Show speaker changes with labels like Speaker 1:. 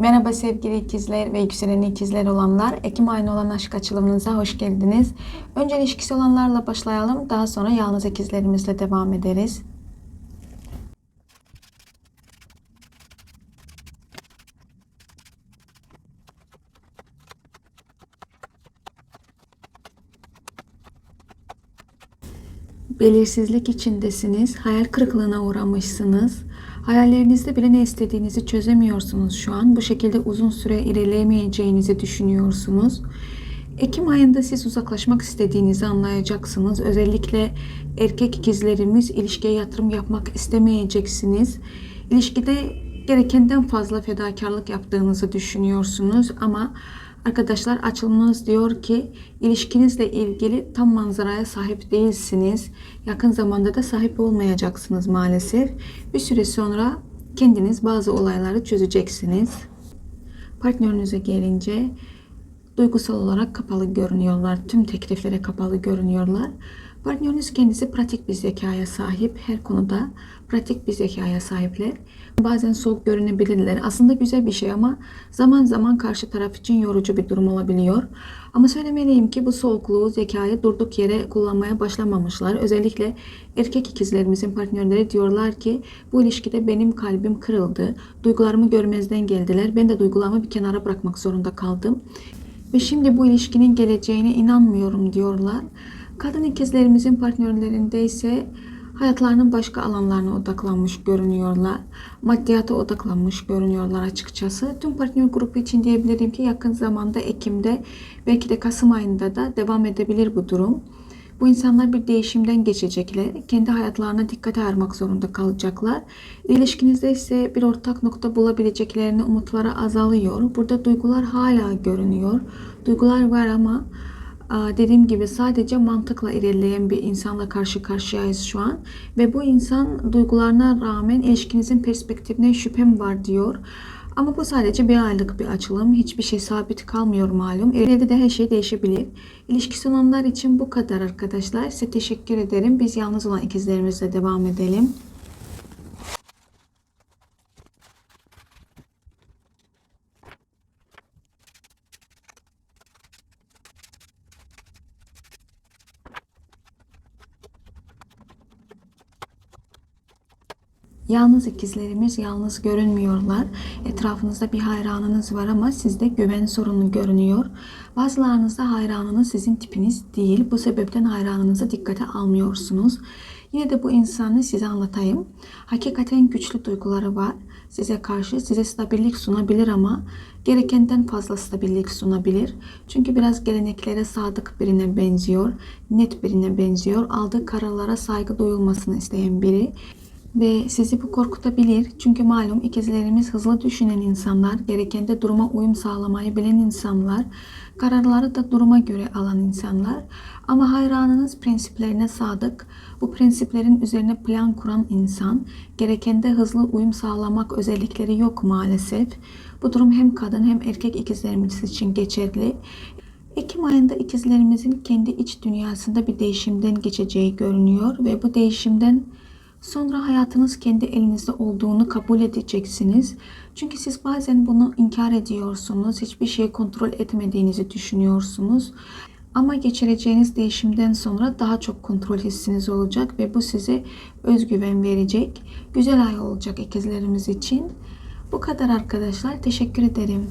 Speaker 1: Merhaba sevgili ikizler ve yükselen ikizler olanlar. Ekim ayına olan aşk açılımınıza hoş geldiniz. Önce ilişkisi olanlarla başlayalım. Daha sonra yalnız ikizlerimizle devam ederiz. Belirsizlik içindesiniz, hayal kırıklığına uğramışsınız. Hayallerinizde bile ne istediğinizi çözemiyorsunuz şu an. Bu şekilde uzun süre ilerleyemeyeceğinizi düşünüyorsunuz. Ekim ayında siz uzaklaşmak istediğinizi anlayacaksınız. Özellikle erkek ikizlerimiz ilişkiye yatırım yapmak istemeyeceksiniz. İlişkide gerekenden fazla fedakarlık yaptığınızı düşünüyorsunuz ama Arkadaşlar açılımınız diyor ki ilişkinizle ilgili tam manzaraya sahip değilsiniz. Yakın zamanda da sahip olmayacaksınız maalesef. Bir süre sonra kendiniz bazı olayları çözeceksiniz. Partnerinize gelince duygusal olarak kapalı görünüyorlar. Tüm tekliflere kapalı görünüyorlar. Partneriniz kendisi pratik bir zekaya sahip. Her konuda pratik bir zekaya sahipler. Bazen soğuk görünebilirler. Aslında güzel bir şey ama zaman zaman karşı taraf için yorucu bir durum olabiliyor. Ama söylemeliyim ki bu soğukluğu, zekayı durduk yere kullanmaya başlamamışlar. Özellikle erkek ikizlerimizin partnerleri diyorlar ki bu ilişkide benim kalbim kırıldı. Duygularımı görmezden geldiler. Ben de duygularımı bir kenara bırakmak zorunda kaldım. Ve şimdi bu ilişkinin geleceğine inanmıyorum diyorlar. Kadın ikizlerimizin partnerlerinde ise hayatlarının başka alanlarına odaklanmış görünüyorlar. Maddiyata odaklanmış görünüyorlar açıkçası. Tüm partner grubu için diyebilirim ki yakın zamanda Ekim'de belki de Kasım ayında da devam edebilir bu durum. Bu insanlar bir değişimden geçecekler. Kendi hayatlarına dikkate ayırmak zorunda kalacaklar. İlişkinizde ise bir ortak nokta bulabileceklerine umutları azalıyor. Burada duygular hala görünüyor. Duygular var ama dediğim gibi sadece mantıkla ilerleyen bir insanla karşı karşıyayız şu an. Ve bu insan duygularına rağmen ilişkinizin perspektifine şüphem var diyor. Ama bu sadece bir aylık bir açılım. Hiçbir şey sabit kalmıyor malum. Evde de her şey değişebilir. İlişkisi olanlar için bu kadar arkadaşlar. Size teşekkür ederim. Biz yalnız olan ikizlerimizle devam edelim. Yalnız ikizlerimiz yalnız görünmüyorlar. Etrafınızda bir hayranınız var ama sizde güven sorunu görünüyor. Bazılarınızda hayranınız sizin tipiniz değil. Bu sebepten hayranınızı dikkate almıyorsunuz. Yine de bu insanı size anlatayım. Hakikaten güçlü duyguları var. Size karşı size stabillik sunabilir ama gerekenden fazla stabillik sunabilir. Çünkü biraz geleneklere sadık birine benziyor. Net birine benziyor. Aldığı kararlara saygı duyulmasını isteyen biri ve sizi bu korkutabilir. Çünkü malum ikizlerimiz hızlı düşünen insanlar, gerekende duruma uyum sağlamayı bilen insanlar, kararları da duruma göre alan insanlar. Ama hayranınız prensiplerine sadık, bu prensiplerin üzerine plan kuran insan, gerekende hızlı uyum sağlamak özellikleri yok maalesef. Bu durum hem kadın hem erkek ikizlerimiz için geçerli. Ekim ayında ikizlerimizin kendi iç dünyasında bir değişimden geçeceği görünüyor ve bu değişimden Sonra hayatınız kendi elinizde olduğunu kabul edeceksiniz. Çünkü siz bazen bunu inkar ediyorsunuz. Hiçbir şeyi kontrol etmediğinizi düşünüyorsunuz. Ama geçireceğiniz değişimden sonra daha çok kontrol hissiniz olacak ve bu size özgüven verecek. Güzel ay olacak ikizlerimiz için. Bu kadar arkadaşlar. Teşekkür ederim.